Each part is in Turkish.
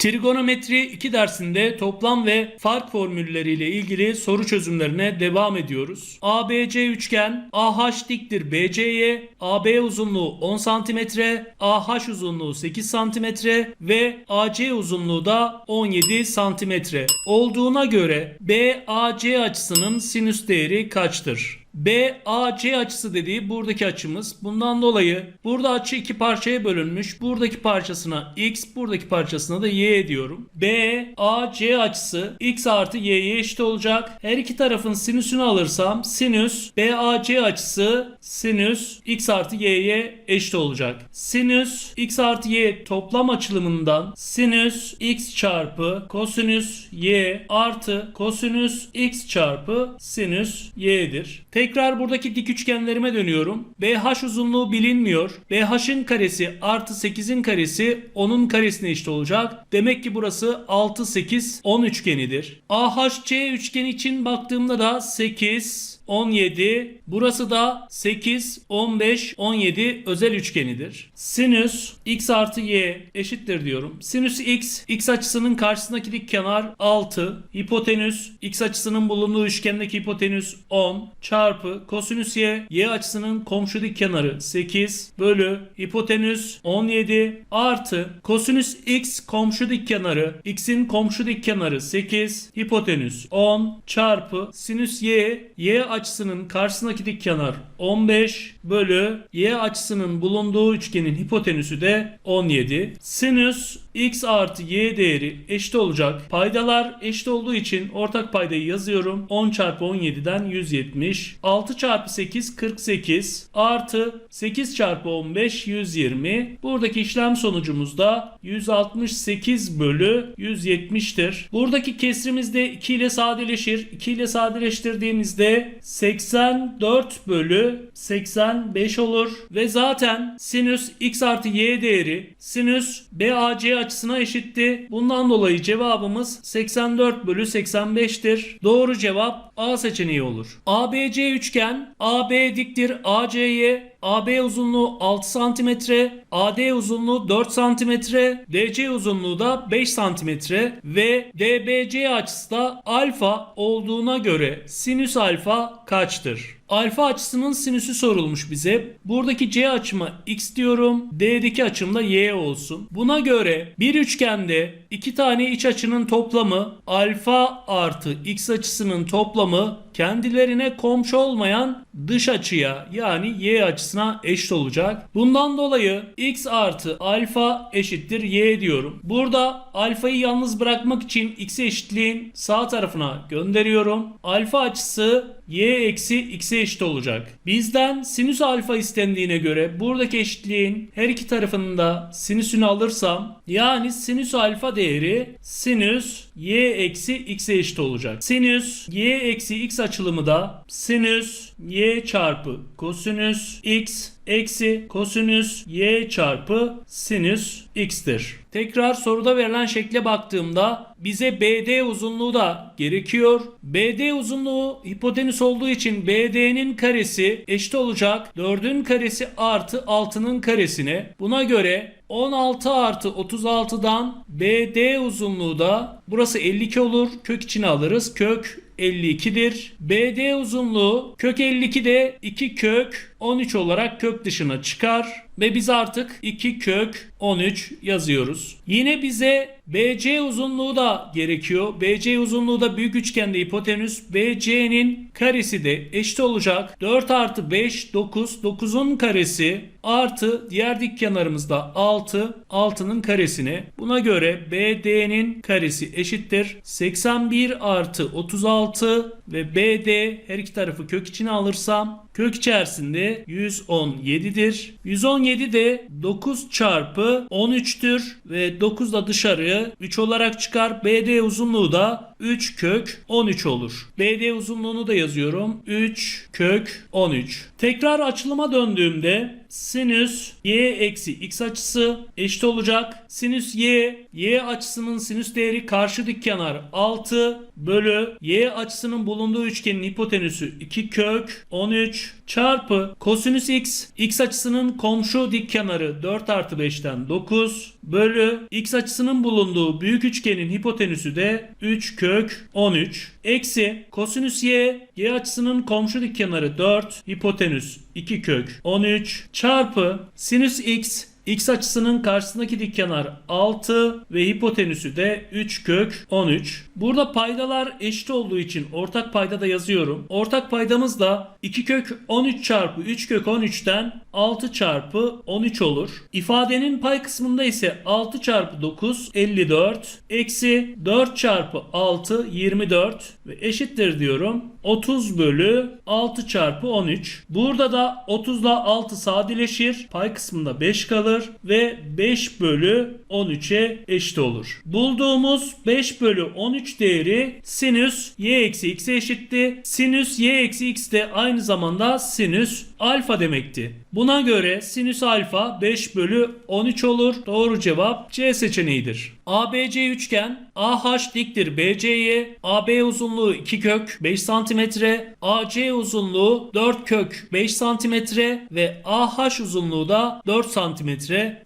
Trigonometri 2 dersinde toplam ve fark formülleriyle ilgili soru çözümlerine devam ediyoruz. ABC üçgen AH diktir BC'ye, AB uzunluğu 10 cm, AH uzunluğu 8 cm ve AC uzunluğu da 17 cm olduğuna göre BAC açısının sinüs değeri kaçtır? BAC açısı dediği buradaki açımız. Bundan dolayı burada açı iki parçaya bölünmüş. Buradaki parçasına x, buradaki parçasına da y diyorum. BAC açısı x artı y'ye eşit olacak. Her iki tarafın sinüsünü alırsam sinüs BAC açısı sinüs x artı y'ye eşit olacak. Sinüs x artı y toplam açılımından sinüs x çarpı kosinüs y artı kosinüs x çarpı sinüs y'dir. Tekrar buradaki dik üçgenlerime dönüyorum. BH uzunluğu bilinmiyor. BH'ın karesi artı 8'in karesi 10'un karesine eşit olacak. Demek ki burası 6, 8, 10 üçgenidir. AHC üçgeni için baktığımda da 8, 17. Burası da 8, 15, 17 özel üçgenidir. Sinüs x artı y eşittir diyorum. Sinüs x, x açısının karşısındaki dik kenar 6. Hipotenüs, x açısının bulunduğu üçgendeki hipotenüs 10 çarpı kosinüs y, y açısının komşu dik kenarı 8 bölü hipotenüs 17 artı kosinüs x komşu dik kenarı, x'in komşu dik kenarı 8, hipotenüs 10 çarpı sinüs y, y açısının karşısındaki dik kenar 15 bölü y açısının bulunduğu üçgenin hipotenüsü de 17. Sinüs x artı y değeri eşit olacak. Paydalar eşit olduğu için ortak paydayı yazıyorum. 10 çarpı 17'den 170. 6 çarpı 8 48 artı 8 çarpı 15 120. Buradaki işlem sonucumuz da 168 bölü 170'tir. Buradaki kesrimiz de 2 ile sadeleşir. 2 ile sadeleştirdiğimizde 84 bölü 85 olur. Ve zaten sinüs x artı y değeri sinüs BAC açısına eşitti. Bundan dolayı cevabımız 84 bölü 85'tir. Doğru cevap A seçeneği olur. ABC üçgen AB diktir AC'ye AB uzunluğu 6 cm, AD uzunluğu 4 cm, DC uzunluğu da 5 cm ve DBC açısı da alfa olduğuna göre sinüs alfa kaçtır? Alfa açısının sinüsü sorulmuş bize. Buradaki C açıma x diyorum. D'deki açım da y olsun. Buna göre bir üçgende iki tane iç açının toplamı alfa artı x açısının toplamı kendilerine komşu olmayan dış açıya yani y açısına eşit olacak. Bundan dolayı x artı alfa eşittir y diyorum. Burada alfayı yalnız bırakmak için x'e eşitliğin sağ tarafına gönderiyorum. Alfa açısı y eksi x'e eşit olacak. Bizden sinüs alfa istendiğine göre buradaki eşitliğin her iki tarafının da sinüsünü alırsam yani sinüs alfa değeri sinüs y eksi x'e eşit olacak. Sinüs y eksi x açılımı da sinüs y çarpı kosinüs x eksi kosinüs y çarpı sinüs x'tir. Tekrar soruda verilen şekle baktığımda bize BD uzunluğu da gerekiyor. BD uzunluğu hipotenüs olduğu için BD'nin karesi eşit olacak 4'ün karesi artı 6'nın karesine. Buna göre 16 artı 36'dan BD uzunluğu da burası 52 olur. Kök içine alırız. Kök 52'dir. BD uzunluğu kök 52'de 2 kök 13 olarak kök dışına çıkar ve biz artık 2 kök 13 yazıyoruz. Yine bize BC uzunluğu da gerekiyor. BC uzunluğu da büyük üçgende hipotenüs. BC'nin karesi de eşit olacak. 4 artı 5 9. 9'un karesi artı diğer dik kenarımızda 6. 6'nın karesine. Buna göre BD'nin karesi eşittir. 81 artı 36 ve BD her iki tarafı kök içine alırsam kök içerisinde 117'dir. 117 de 9 çarpı 13'tür ve 9 da dışarıya 3 olarak çıkar. BD uzunluğu da 3 kök 13 olur. BD uzunluğunu da yazıyorum. 3 kök 13. Tekrar açılıma döndüğümde sinüs y eksi x açısı eşit olacak. Sinüs y, y açısının sinüs değeri karşı dik kenar 6 bölü y açısının bulunduğu üçgenin hipotenüsü 2 kök 13 çarpı kosinüs x, x açısının komşu dik kenarı 4 artı 5'ten 9 bölü x açısının bulunduğu büyük üçgenin hipotenüsü de 3 kök 13 eksi kosinüs y y açısının komşu dik kenarı 4 hipotenüs 2 kök 13 çarpı sinüs x X açısının karşısındaki dik kenar 6 ve hipotenüsü de 3 kök 13. Burada paydalar eşit olduğu için ortak payda da yazıyorum. Ortak paydamız da 2 kök 13 çarpı 3 kök 13'ten 6 çarpı 13 olur. İfadenin pay kısmında ise 6 çarpı 9 54 eksi 4 çarpı 6 24 ve eşittir diyorum. 30 bölü 6 çarpı 13. Burada da 30 ile 6 sadeleşir. Pay kısmında 5 kalır ve 5 bölü 13'e eşit olur. Bulduğumuz 5 bölü 13 değeri sinüs y eksi x'e eşitti. Sinüs y eksi x de aynı zamanda sinüs alfa demekti. Buna göre sinüs alfa 5 bölü 13 olur. Doğru cevap C seçeneğidir. ABC üçgen AH diktir BC'ye AB uzunluğu 2 kök 5 cm, AC uzunluğu 4 kök 5 cm ve AH uzunluğu da 4 cm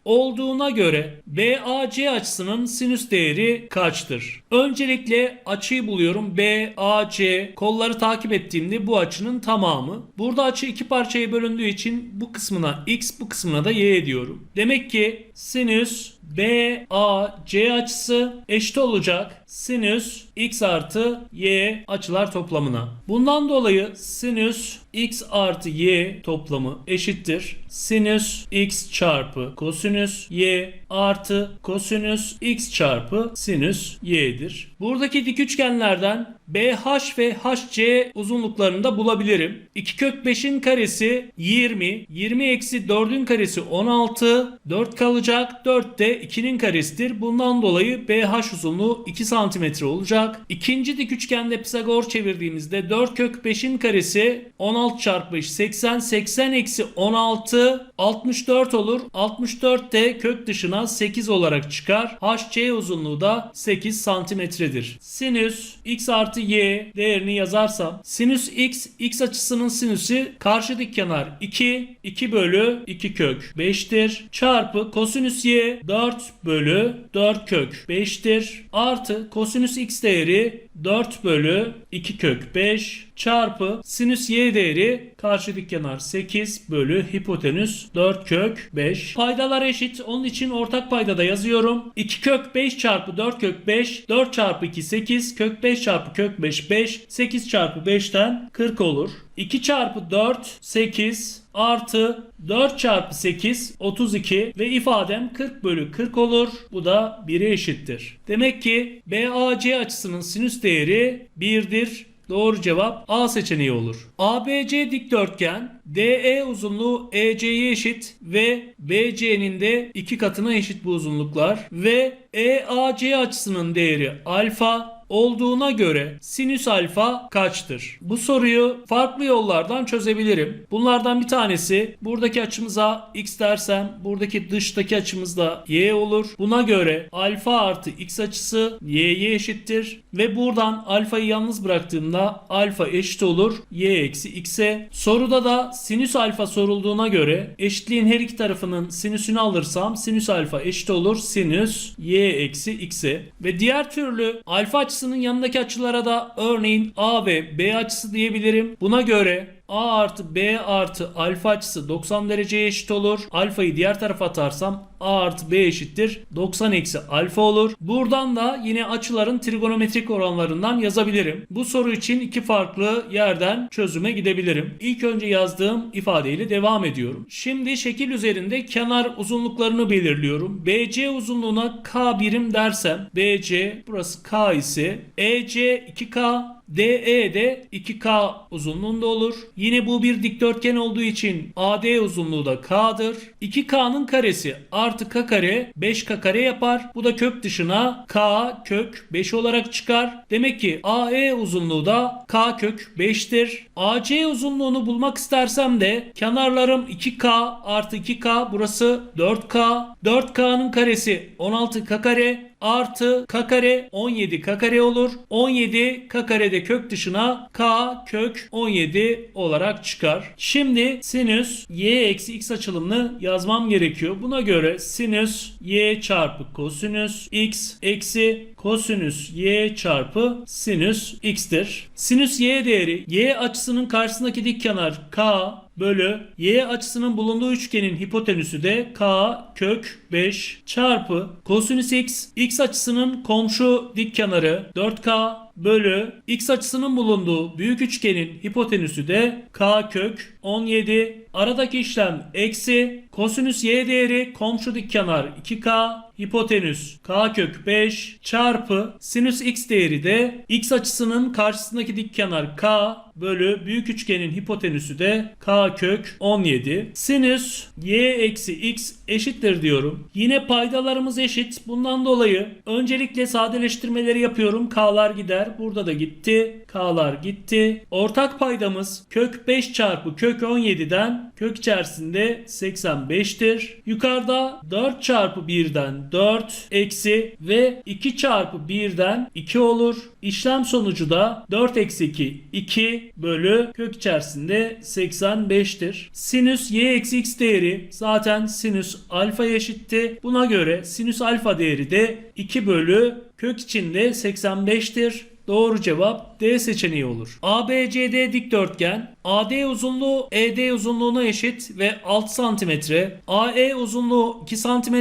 olduğuna göre BAC açısının sinüs değeri kaçtır? Öncelikle açıyı buluyorum. BAC kolları takip ettiğimde bu açının tamamı. Burada açı iki parçaya bölündüğü için bu kısmına x bu kısmına da y diyorum. Demek ki sinüs BAC açısı eşit olacak sinüs x artı y açılar toplamına. Bundan dolayı sinüs x artı y toplamı eşittir. Sinüs x çarpı kosinüs y artı kosinüs x çarpı sinüs y'dir. Buradaki dik üçgenlerden BH ve HC uzunluklarını da bulabilirim. 2 kök 5'in karesi 20. 20 eksi 4'ün karesi 16. 4 kalacak. 4 de 2'nin karesidir. Bundan dolayı BH uzunluğu 2 cm olacak. İkinci dik üçgende Pisagor çevirdiğimizde 4 kök 5'in karesi 16 çarpı 5 80. 80 eksi 16 64 olur. 64 de kök dışına 8 olarak çıkar. HC uzunluğu da 8 santimetredir. Sinüs x artı y değerini yazarsam sinüs x x açısının sinüsü karşı dik kenar 2 2 bölü 2 kök 5'tir çarpı kosinüs y 4 bölü 4 kök 5'tir artı kosinüs x değeri 4 bölü 2 kök 5 çarpı sinüs y değeri karşı dik kenar 8 bölü hipotenüs 4 kök 5. Paydalar eşit. Onun için ortak paydada yazıyorum. 2 kök 5 çarpı 4 kök 5 4 çarpı 2 8 kök 5 çarpı kök 5 5 8 çarpı 5'ten 40 olur. 2 çarpı 4 8 artı 4 çarpı 8 32 ve ifadem 40 bölü 40 olur. Bu da 1'e eşittir. Demek ki BAC açısının sinüs değeri 1'dir. Doğru cevap A seçeneği olur. ABC dikdörtgen DE uzunluğu EC'ye eşit ve BC'nin de iki katına eşit bu uzunluklar ve EAC açısının değeri alfa olduğuna göre sinüs alfa kaçtır? Bu soruyu farklı yollardan çözebilirim. Bunlardan bir tanesi buradaki açımıza x dersem buradaki dıştaki açımız da y olur. Buna göre alfa artı x açısı y'ye eşittir ve buradan alfayı yalnız bıraktığımda alfa eşit olur y eksi x'e. Soruda da sinüs alfa sorulduğuna göre eşitliğin her iki tarafının sinüsünü alırsam sinüs alfa eşit olur sinüs y eksi x'e ve diğer türlü alfa açısının yanındaki açılara da örneğin A ve B açısı diyebilirim. Buna göre A artı B artı alfa açısı 90 dereceye eşit olur. Alfayı diğer tarafa atarsam A artı B eşittir. 90 eksi alfa olur. Buradan da yine açıların trigonometrik oranlarından yazabilirim. Bu soru için iki farklı yerden çözüme gidebilirim. İlk önce yazdığım ifadeyle devam ediyorum. Şimdi şekil üzerinde kenar uzunluklarını belirliyorum. BC uzunluğuna K birim dersem BC burası K ise EC 2K DE de 2K uzunluğunda olur. Yine bu bir dikdörtgen olduğu için AD uzunluğu da K'dır. 2K'nın karesi artı K kare 5K kare yapar. Bu da kök dışına K kök 5 olarak çıkar. Demek ki AE uzunluğu da K kök 5'tir. AC uzunluğunu bulmak istersem de kenarlarım 2K artı 2K burası 4K. 4K'nın karesi 16K kare artı k kare 17 k kare olur. 17 k karede kök dışına k kök 17 olarak çıkar. Şimdi sinüs y eksi x açılımını yazmam gerekiyor. Buna göre sinüs y çarpı kosinüs x eksi kosinüs y çarpı sinüs x'tir. Sinüs y değeri y açısının karşısındaki dik kenar k bölü y açısının bulunduğu üçgenin hipotenüsü de k kök 5 çarpı kosinüs x x açısının komşu dik kenarı 4k bölü x açısının bulunduğu büyük üçgenin hipotenüsü de k kök 17 aradaki işlem eksi kosinüs y değeri komşu dik kenar 2k hipotenüs k kök 5 çarpı sinüs x değeri de x açısının karşısındaki dik kenar k bölü büyük üçgenin hipotenüsü de k kök 17. Sinüs y eksi x eşittir diyorum. Yine paydalarımız eşit. Bundan dolayı öncelikle sadeleştirmeleri yapıyorum. K'lar gider. Burada da gitti. K'lar gitti. Ortak paydamız kök 5 çarpı kök 17'den kök içerisinde 85'tir. Yukarıda 4 çarpı 1'den 4 eksi ve 2 çarpı 1'den 2 olur. İşlem sonucu da 4 eksi 2 2 bölü kök içerisinde 85'tir. Sinüs y eksi x değeri zaten sinüs alfa eşitti. Buna göre sinüs alfa değeri de 2 bölü kök içinde 85'tir. Doğru cevap D seçeneği olur. ABCD dikdörtgen AD uzunluğu ED uzunluğuna eşit ve 6 cm. AE uzunluğu 2 cm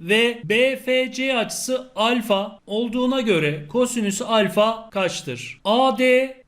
ve BFC açısı alfa olduğuna göre kosinüs alfa kaçtır? AD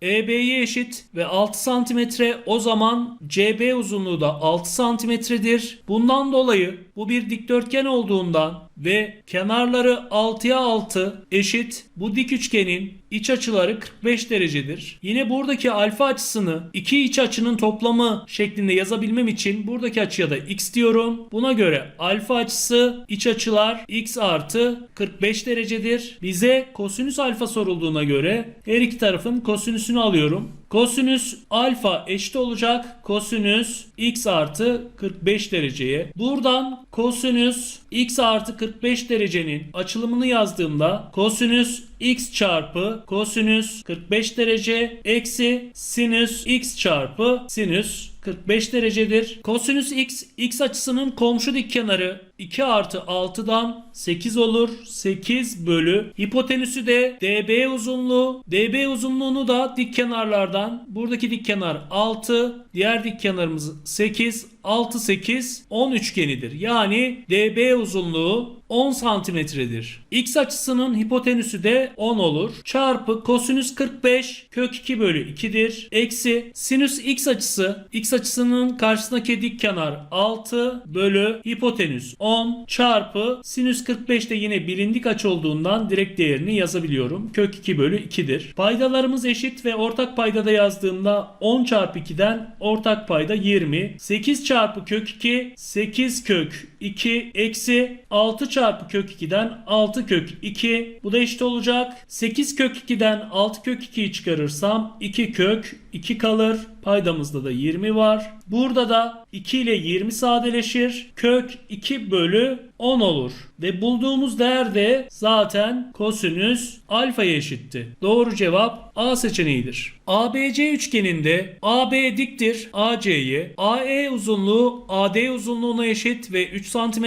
EB'ye eşit ve 6 cm o zaman CB uzunluğu da 6 cm'dir. Bundan dolayı bu bir dikdörtgen olduğundan ve kenarları 6'ya 6 eşit bu dik üçgenin iç açıları 45 derecedir. Yine buradaki alfa açısını iki iç açının toplamı şeklinde yazabilmem için buradaki açıya da x diyorum. Buna göre alfa açısı iç açılar x artı 45 derecedir. Bize kosinüs alfa sorulduğuna göre her iki tarafın kosinüsünü alıyorum. Kosinüs alfa eşit olacak kosinüs x artı 45 dereceye. Buradan kosinüs x artı 45 derecenin açılımını yazdığımda kosinüs x çarpı kosinüs 45 derece eksi sinüs x çarpı sinüs 45 derecedir. Kosinüs x, x açısının komşu dik kenarı 2 artı 6'dan 8 olur. 8 bölü. Hipotenüsü de DB uzunluğu. DB uzunluğunu da dik kenarlardan. Buradaki dik kenar 6. Diğer dik kenarımız 8. 6 8 10 üçgenidir. Yani DB uzunluğu 10 santimetredir. X açısının hipotenüsü de 10 olur. Çarpı kosinüs 45 kök 2 bölü 2'dir. Eksi sinüs x açısı x açısının karşısındaki dik kenar 6 bölü hipotenüs 10 çarpı sinüs 45 de yine bilindik açı olduğundan direkt değerini yazabiliyorum. Kök 2 bölü 2'dir. Paydalarımız eşit ve ortak paydada yazdığımda 10 çarpı 2'den ortak payda 20. 8 çarpı kök 2 8 kök 2 eksi 6 çarpı kök 2'den 6 kök 2. Bu da eşit olacak. 8 kök 2'den 6 kök 2'yi çıkarırsam 2 kök 2 kalır. Paydamızda da 20 var. Burada da 2 ile 20 sadeleşir. Kök 2 bölü 10 olur. Ve bulduğumuz değer de zaten kosinüs alfaya eşitti. Doğru cevap A seçeneğidir. ABC üçgeninde AB diktir AC'ye, AE uzunluğu AD uzunluğuna eşit ve 3 cm,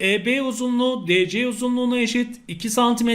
EB uzunluğu DC uzunluğuna eşit 2 cm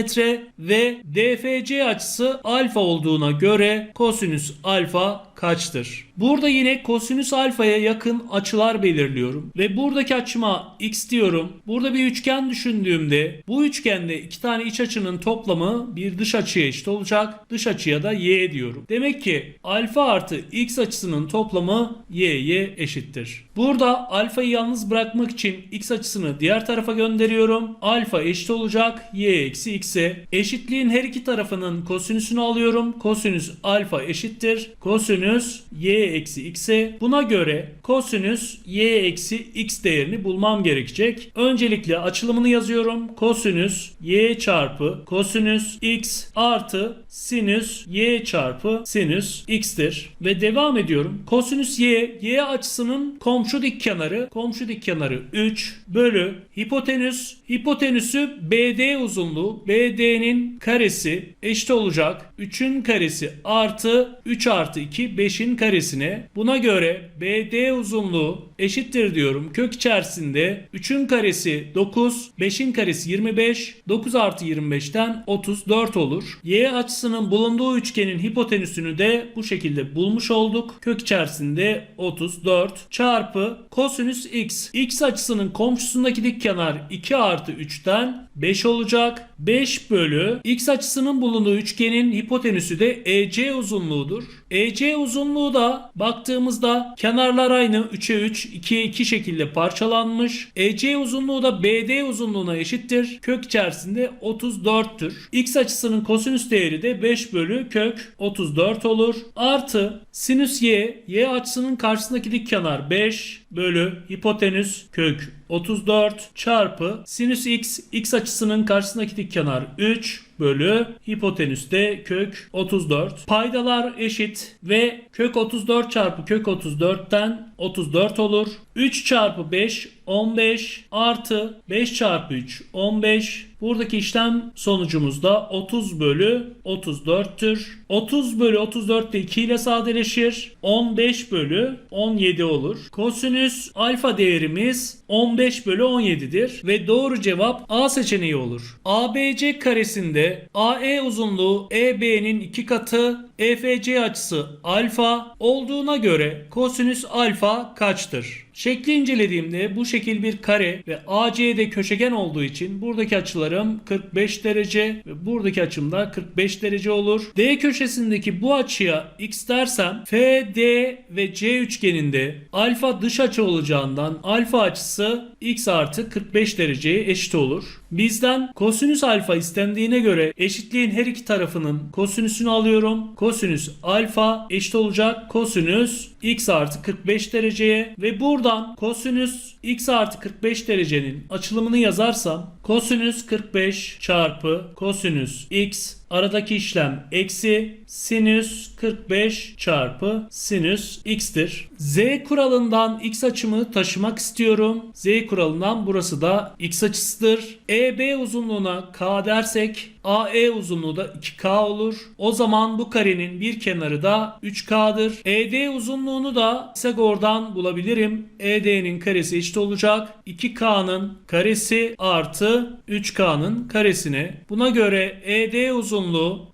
ve DFC açısı alfa olduğuna göre kosinüs alfa kaçtır? Burada yine kosinüs alfaya yakın açılar belirliyorum ve buradaki açıma x diyorum. Burada bir üçgen düşündüğümde bu üçgende iki tane iç açının toplamı bir dış açıya eşit olacak. Dış açıya da y diyorum. Demek ki alfa artı x açısının toplamı y'ye eşittir. Burada alfayı yalnız bırakmak için x açısını diğer tarafa gönderiyorum. Alfa eşit olacak y eksi x'e. Eşitliğin her iki tarafının kosinüsünü alıyorum. Kosinüs alfa eşittir. Kosinüs y eksi x'e. Buna göre kosinüs y eksi x değerini bulmam gerekecek. Öncelikle açılımını yazıyorum. Kosinüs y çarpı kosinüs x artı sinüs y çarpı sinüs x'tir. Ve devam ediyorum. Kosinüs y, y açısının komşu dik kenarı, komşu dik kenarı 3 bölü hipotenüs, hipotenüsü BD uzunluğu, BD'nin karesi eşit olacak. 3'ün karesi artı 3 artı 2 5'in karesine. Buna göre BD uzunluğu eşittir diyorum. Kök içerisinde 3'ün karesi 9, 5'in karesi 25, 9 artı 25'ten 34 olur. Y açısının bulunduğu üçgenin hipotenüsünü de bu şekilde bulmuş olduk. Kök içerisinde 34 çarpı kosinüs x. X açısının komşusundaki dik kenar 2 artı 3'ten 5 olacak. 5 bölü x açısının bulunduğu üçgenin hipotenüsü de EC uzunluğudur. EC uzunluğu da baktığımızda kenarlar aynı 3'e 3, 2'ye 2 şekilde parçalanmış. EC uzunluğu da BD uzunluğuna eşittir. Kök içerisinde 34'tür. X açısının kosinüs değeri de 5 bölü kök 34 olur. Artı sinüs y, y açısının karşısındaki dik kenar 5 bölü hipotenüs kök 34 çarpı sinüs x, x açısının karşısındaki dik kenar 3 bölü hipotenüste kök 34. Paydalar eşit ve kök 34 çarpı kök 34'ten 34 olur. 3 çarpı 5 15 artı 5 çarpı 3 15. Buradaki işlem sonucumuz da 30 bölü 34'tür. 30 bölü 34 de 2 ile sadeleşir. 15 bölü 17 olur. Kosinüs alfa değerimiz 15 bölü 17'dir. Ve doğru cevap A seçeneği olur. ABC karesinde AE uzunluğu EB'nin 2 katı EFC açısı alfa olduğuna göre kosinüs alfa kaçtır? Şekli incelediğimde bu şekil bir kare ve AC'de köşegen olduğu için buradaki açılarım 45 derece ve buradaki açım da 45 derece olur. D köşesindeki bu açıya x dersem FD ve C üçgeninde alfa dış açı olacağından alfa açısı x artı 45 dereceye eşit olur. Bizden kosinüs alfa istendiğine göre eşitliğin her iki tarafının kosinüsünü alıyorum. Kosinüs alfa eşit olacak kosinüs x artı 45 dereceye ve buradan kosinüs x artı 45 derecenin açılımını yazarsam kosinüs 45 çarpı kosinüs x aradaki işlem eksi sinüs 45 çarpı sinüs x'tir. Z kuralından x açımı taşımak istiyorum. Z kuralından burası da x açısıdır. EB uzunluğuna k dersek AE uzunluğu da 2K olur. O zaman bu karenin bir kenarı da 3K'dır. ED uzunluğunu da Pisagor'dan bulabilirim. ED'nin karesi eşit olacak. 2K'nın karesi artı 3K'nın karesine. Buna göre ED uzunluğu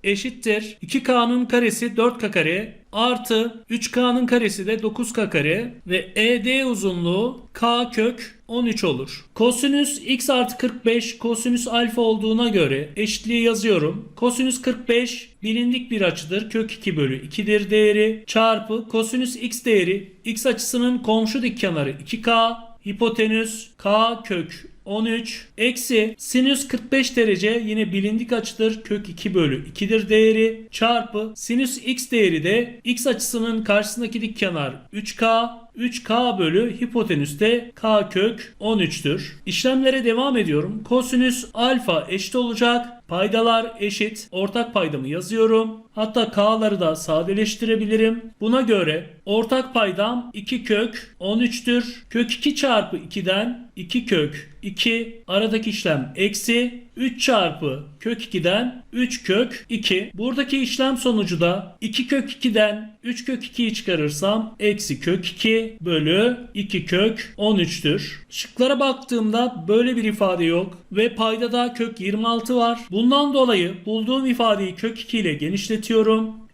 eşittir. 2K'nın karesi 4K kare artı 3K'nın karesi de 9K kare ve ED uzunluğu K kök 13 olur. Kosinüs x artı 45 kosinüs alfa olduğuna göre eşitliği yazıyorum. Kosinüs 45 bilindik bir açıdır. Kök 2 bölü 2'dir değeri. Çarpı kosinüs x değeri x açısının komşu dik kenarı 2k. Hipotenüs k kök 13 eksi sinüs 45 derece yine bilindik açıdır. Kök 2 bölü 2'dir değeri çarpı sinüs x değeri de x açısının karşısındaki dik kenar 3k 3k bölü hipotenüste k kök 13'tür. İşlemlere devam ediyorum. Kosinüs alfa eşit olacak. Paydalar eşit. Ortak paydamı yazıyorum. Hatta k'ları da sadeleştirebilirim. Buna göre ortak paydam 2 kök 13'tür. Kök 2 çarpı 2'den 2 kök 2 aradaki işlem eksi 3 çarpı kök 2'den 3 kök 2. Buradaki işlem sonucu da 2 kök 2'den 3 kök 2'yi çıkarırsam eksi kök 2 bölü 2 kök 13'tür. Şıklara baktığımda böyle bir ifade yok ve paydada kök 26 var. Bundan dolayı bulduğum ifadeyi kök 2 ile genişletiyorum.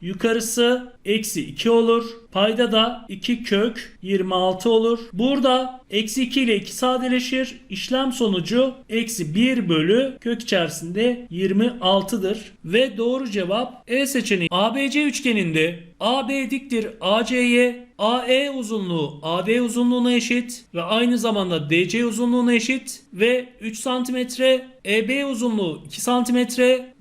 Yukarısı eksi 2 olur. Payda da 2 kök 26 olur. Burada eksi 2 ile 2 sadeleşir. İşlem sonucu eksi 1 bölü kök içerisinde 26'dır. Ve doğru cevap E seçeneği. ABC üçgeninde AB diktir AC'ye AE uzunluğu AD uzunluğuna eşit ve aynı zamanda DC uzunluğuna eşit ve 3 santimetre EB uzunluğu 2 cm,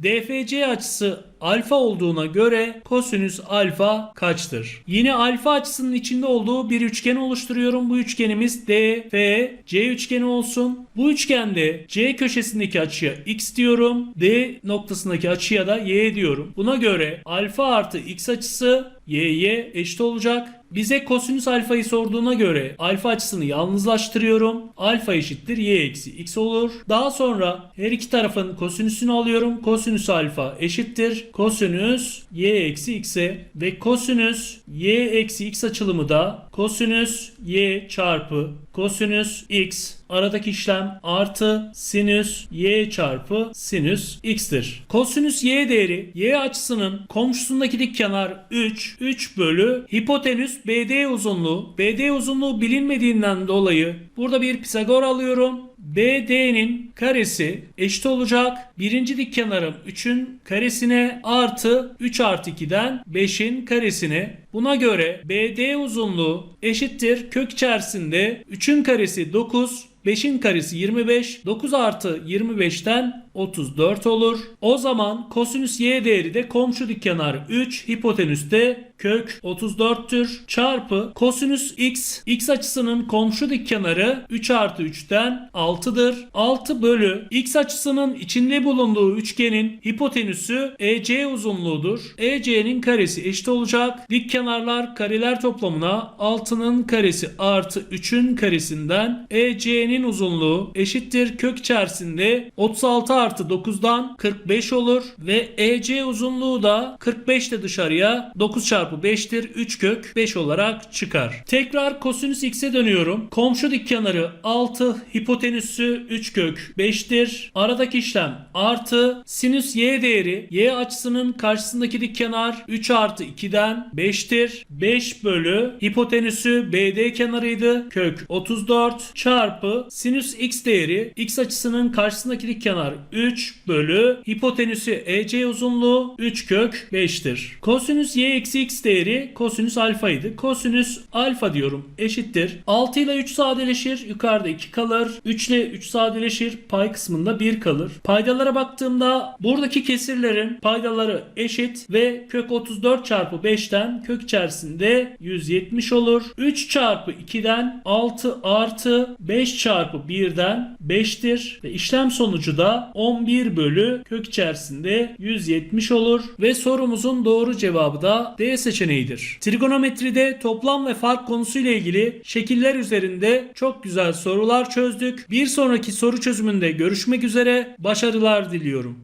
DFC açısı alfa olduğuna göre kosinüs alfa kaçtır? Yine alfa açısının içinde olduğu bir üçgen oluşturuyorum. Bu üçgenimiz DFC üçgeni olsun. Bu üçgende C köşesindeki açıya x diyorum. D noktasındaki açıya da y diyorum. Buna göre alfa artı x açısı y'ye eşit olacak. Bize kosinüs alfayı sorduğuna göre alfa açısını yalnızlaştırıyorum. Alfa eşittir y eksi x olur. Daha sonra her iki tarafın kosinüsünü alıyorum. Kosinüs alfa eşittir. Kosinüs y eksi x'e ve kosinüs y eksi x açılımı da kosinüs y çarpı kosinüs x aradaki işlem artı sinüs y çarpı sinüs x'tir. Kosinüs y değeri y açısının komşusundaki dik kenar 3, 3 bölü hipotenüs BD uzunluğu. BD uzunluğu bilinmediğinden dolayı burada bir Pisagor alıyorum. BD'nin karesi eşit olacak. Birinci dik kenarım 3'ün karesine artı 3 artı 2'den 5'in karesine. Buna göre BD uzunluğu eşittir kök içerisinde 3'ün karesi 9, 5'in karesi 25, 9 artı 25'ten 34 olur. O zaman kosinüs y değeri de komşu dik kenar 3, hipotenüste kök 34'tür. Çarpı kosinüs x, x açısının komşu dik kenarı 3 artı 3'ten 6'dır. 6 bölü x açısının içinde bulunduğu üçgenin hipotenüsü EC uzunluğudur. EC'nin karesi eşit olacak. Dik kenarlar kareler toplamına 6'nın karesi artı 3'ün karesinden EC'nin uzunluğu eşittir kök içerisinde 36 artı 9'dan 45 olur ve EC uzunluğu da 45 de dışarıya 9 çarpı 5'tir 3 kök 5 olarak çıkar. Tekrar kosinüs x'e dönüyorum. Komşu dik kenarı 6 hipotenüsü 3 kök 5'tir. Aradaki işlem artı sinüs y değeri y açısının karşısındaki dik kenar 3 artı 2'den 5'tir. 5 bölü hipotenüsü BD kenarıydı. Kök 34 çarpı sinüs x değeri x açısının karşısındaki dik kenar 3 bölü hipotenüsü EC uzunluğu 3 kök 5'tir. Kosinüs y eksi x değeri kosinüs alfaydı. Kosinüs alfa diyorum eşittir. 6 ile 3 sadeleşir. Yukarıda 2 kalır. 3 ile 3 sadeleşir. Pay kısmında 1 kalır. Paydalara baktığımda buradaki kesirlerin paydaları eşit ve kök 34 çarpı 5'ten kök içerisinde 170 olur. 3 çarpı 2'den 6 artı 5 çarpı 1'den 5'tir. Ve işlem sonucu da 11 bölü kök içerisinde 170 olur. Ve sorumuzun doğru cevabı da D seçeneğidir. Trigonometride toplam ve fark konusuyla ilgili şekiller üzerinde çok güzel sorular çözdük. Bir sonraki soru çözümünde görüşmek üzere. Başarılar diliyorum.